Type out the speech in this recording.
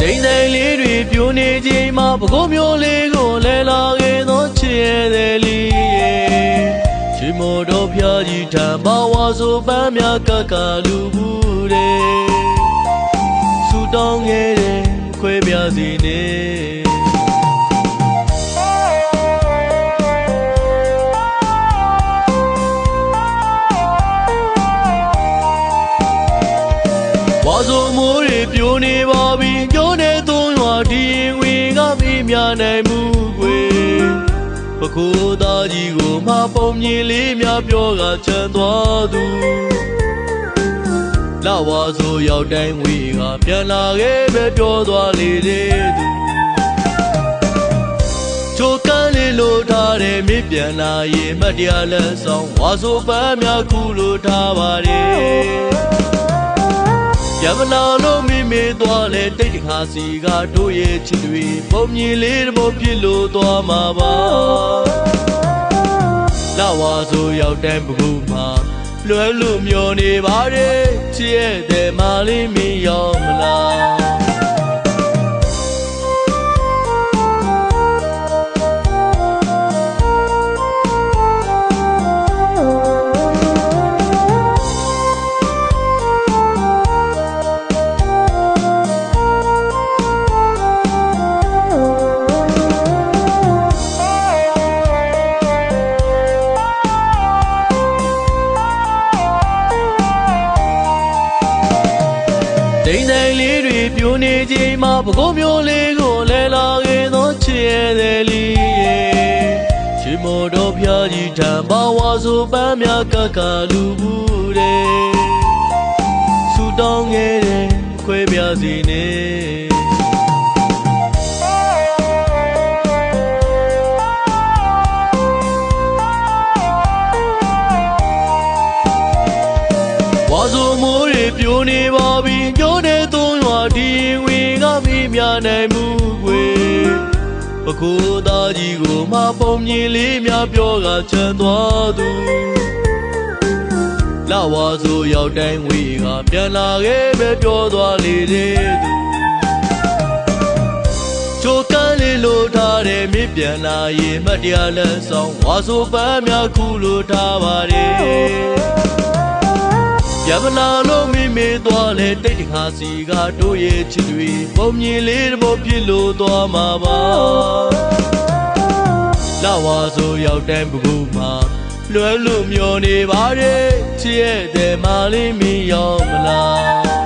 ဒိန်ဆိုင်လေးတွေပြိုနေချိန်မှာပကုံးမျိုးလေးကိုလဲလာခဲ့သောချစ်ရဲ့တဲ့လီရဲ့ချီမို့တော်ဖျားကြီးထံပါဝါဆိုပန်းများကကလူဘူးတဲ့ဆူတောင်းခဲ့တဲ့ခွဲပြားစီနေ ဝါစုံမိုးတွေပြိုနေပါပြီညိုးနေသွန်းရွာဒီရင်ဝင်ကမင်းများနိုင်မှုကွယ်ပကူသားကြီးကိုမပုံမြင်လေးများပြောကချမ်းသွားသူလာဝါဆိုရောက်တိုင်းဝေကပြန်လာခဲ့ပဲပြောသွားလေတဲ့သူချိုကန်းလေးလို့ထားတယ်မင်းပြန်လာရင်မတ်တရားလက်ဆောင်ဝါဆိုပန်းများခုလို့ထားပါတယ် ရမနာလို့မိမေသွားလဲတိတ်တခါစီကတို့ရဲ့ချစ်တွေပုံမြင်လေးတမို့ဖြစ်လို့သွားမှာပါလာဝါဆိုရောက်တဲ့ဘကူမှာလွယ်လို့မျောနေပါတယ်ချစ်ရဲ့တဲ့မလေးမင်းရောက် လားဒိန်တိုင်းလေးတွေပြိုနေချိန်မှာပကုံးမျိုးလေးကိုလဲလာခဲ့သောချစ်ရဲ့တဲ့လီရဲ့ချီမို့တော်ဖျားကြီးထံပါဝါဆိုပန်းများကကလူဘူးတဲ့ဆူတောင်းခဲ့တဲ့ခွဲပြားစီနေဝါစုံမိုးတွေပြိုနေပါပြီညိုးနေသွန်းရွာ ဒီရင်ဝင်ကမင်းများနိုင်မှုကွယ်ပကူသားကြီးကိုမပုံမြင်လေးများပြောကချမ်းသွားသူလာဝါဆိုရောက်တိုင်းဝေကပြန်လာခဲ့ပဲပြောသွားလေတဲ့သူချိုကန်းလေးလို့ထားတယ်မင်းပြန်လာရင်မတ်တရားလက်ဆောင်ဝါဆိုပန်းများခုလို့ထားပါတယ်ရမလာလို့ မိမေသွားလဲတိတ်တခါစီကတို့ရဲ့ချစ်တွေပုံမြင်လေးတမို့ဖြစ်လို့သွားမှာပါလာဝါဆိုရောက်တဲ့ဘကူမှာလွယ်လို့မျောနေပါတယ်ချစ်ရဲ့တဲ့မလေးမင်းရောက်မလား